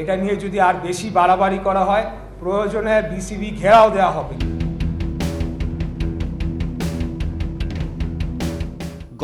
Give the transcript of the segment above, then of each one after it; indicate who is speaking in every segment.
Speaker 1: এটা নিয়ে যদি আর বেশি বাড়াবাড়ি করা হয় প্রয়োজনে বিসিবি ঘেরাও দেওয়া হবে।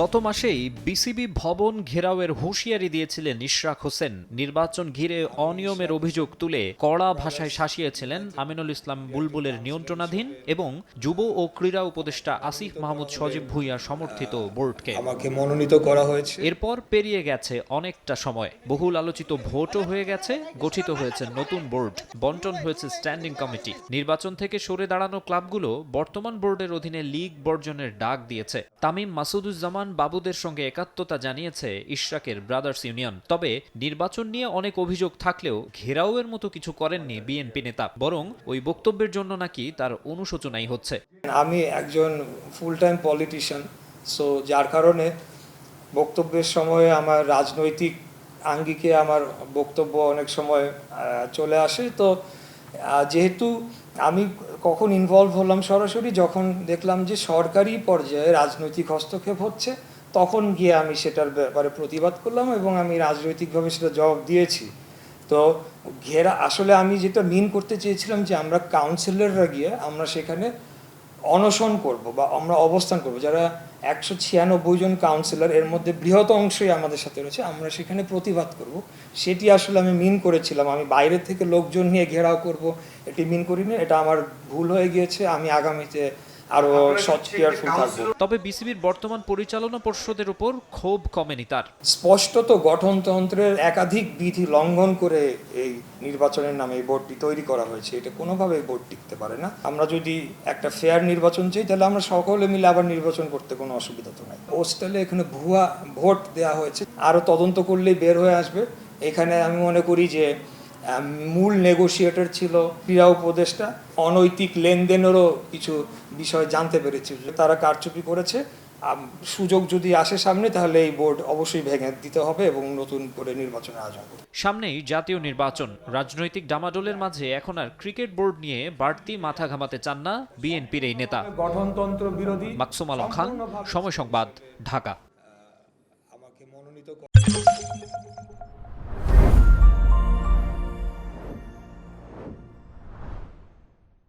Speaker 2: গত মাসেই বিসিবি ভবন ঘেরাওয়ের হুঁশিয়ারি দিয়েছিলেন ইশরাক হোসেন। নির্বাচন ঘিরে অনিয়মের অভিযোগ তুলে কড়া ভাষায় শাসিয়েছিলেন আমিনুল ইসলাম বুলবুলের নিয়ন্ত্রণাধীন এবং যুব ও ক্রীড়া উপদেষ্টা আসিফ মাহমুদ সজীব ভুইয়া সমর্থিত বোর্ডকে।
Speaker 1: আমাকে মনোনীত করা হয়েছে।
Speaker 2: এরপর পেরিয়ে গেছে অনেকটা সময়। বহুল আলোচিত ভোটও হয়ে গেছে গঠিত হয়েছে নতুন বোর্ড বন্টন হয়েছে স্ট্যান্ডিং কমিটি। নির্বাচন থেকে সরে দাঁড়ানো ক্লাবগুলো বর্তমান বোর্ডের অধীনে লিগ বর্জনের ডাক দিয়েছে। তামিম মাসুদুজ্জামান বাবুদের সঙ্গে একাত্মতা জানিয়েছে ইশরাকের ব্রাদার্স ইউনিয়ন। তবে নির্বাচন নিয়ে অনেক অভিযোগ থাকলেও ঘেরাওয়ের মতো কিছু করেননি বিএনপি নেতা। বরং ওই বক্তব্যের জন্য নাকি তার অনুশোচনাই হচ্ছে।
Speaker 1: আমি একজন ফুল টাইম পলিটিশিয়ান সো যার কারণে বক্তব্যের সময় আমার রাজনৈতিক আঙ্গিকে আমার বক্তব্য অনেক সময় চলে আসে। তো যেহেতু আমি কখন ইনভলভ হলাম সরাসরি, যখন দেখলাম যে সরকারি পর্যায়ে রাজনৈতিক হস্তক্ষেপ হচ্ছে, তখন গিয়ে আমি সেটার ব্যাপারে প্রতিবাদ করলাম এবং আমি রাজনৈতিকভাবে সেটা জবাব দিয়েছি। তো ঘেরা, আসলে আমি যেটা মিন করতে চেয়েছিলাম যে আমরা কাউন্সিলররা গিয়ে আমরা সেখানে অনশন করব বা আমরা অবস্থান করব। যারা একশো ছিয়ানব্বই জন কাউন্সিলর এর মধ্যে বৃহৎ অংশই আমাদের সাথে রয়েছে, আমরা সেখানে প্রতিবাদ করব। সেটি আসলে আমি মিন করেছিলাম। আমি বাইরে থেকে লোকজন নিয়ে ঘেরাও করব। এটি মিন করিনি, এটা আমার ভুল হয়ে গিয়েছে। আমি আগামীতে আরও সৎ কেয়ারফুল থাকব।
Speaker 2: তবে বিসিবির বর্তমান পরিচালনা পর্ষদের উপর ক্ষোভ কমেনি তার।
Speaker 1: স্পষ্টত গঠনতন্ত্রের একাধিক বিধি লঙ্ঘন করে এই নির্বাচনের নামে এই বোর্ডটি তৈরি করা হয়েছে। এটা কোনোভাবে বোর্ড টিকতে পারে না। আমরা যদি একটা ফেয়ার নির্বাচন চাই তাহলে আমরা সকলে মিলে আবার নির্বাচন করতে কোনো অসুবিধা তো নাই। পোস্টালে এখানে ভুয়া ভোট দেওয়া হয়েছে। আরও তদন্ত করলেই বের হয়ে আসবে। এখানে আমি মনে করি যে মূল নেগোসিয়েটর ছিল ক্রীড়া উপদেষ্টা। অনৈতিক লেনদেনেরও কিছু বিষয় জানতে পেরেছি। যে তারা কারচুপি করেছে। সুযোগ যদি আসে সামনে তাহলে এই বোর্ড অবশ্যই ভেঙে দিতে হবে এবং নতুন করে নির্বাচনের আয়োজন করতে হবে।
Speaker 2: সামনেই জাতীয় নির্বাচন। রাজনৈতিক ডামাডোলের মাঝে এখন আর ক্রিকেট বোর্ড নিয়ে বাড়তি মাথা ঘামাতে চান না বিএনপির এই নেতা।
Speaker 1: গঠনতন্ত্র বিরোধী
Speaker 2: মাকসুম আলম খান সময় সংবাদ ঢাকা।
Speaker 1: আমাকে মনোনীত